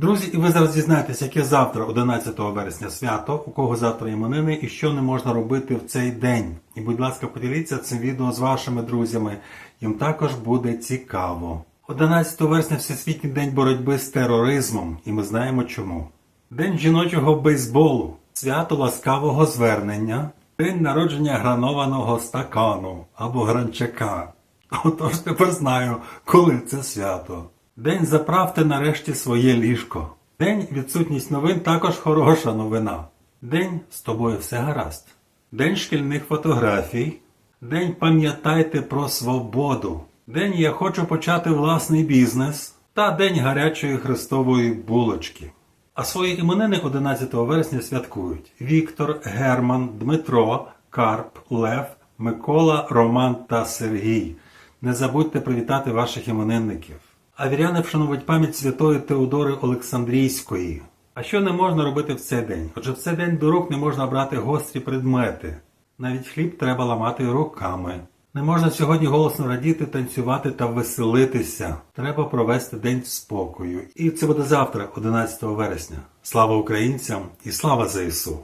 Друзі, і ви зараз дізнаєтесь, яке завтра, 11 вересня, свято, у кого завтра іменини і що не можна робити в цей день. І, будь ласка, поділіться цим відео з вашими друзями. Їм також буде цікаво. 11 вересня Всесвітній день боротьби з тероризмом, і ми знаємо чому. День жіночого бейсболу, свято ласкавого звернення, день народження гранованого стакану або гранчака. Отож тепер знаю, коли це свято. День заправте нарешті своє ліжко. День відсутність новин також хороша новина. День з тобою все гаразд. День шкільних фотографій. День пам'ятайте про свободу. День я хочу почати власний бізнес. Та День гарячої хрестової булочки. А свої іменини 11 вересня святкують Віктор, Герман, Дмитро, Карп, Лев, Микола, Роман та Сергій. Не забудьте привітати ваших іменинників. А віряни вшанують пам'ять святої Теодори Олександрійської. А що не можна робити в цей день? Отже, в цей день до рук не можна брати гострі предмети. Навіть хліб треба ламати руками. Не можна сьогодні голосно радіти, танцювати та веселитися. Треба провести день спокою. І це буде завтра, 11 вересня. Слава українцям і слава ЗСУ!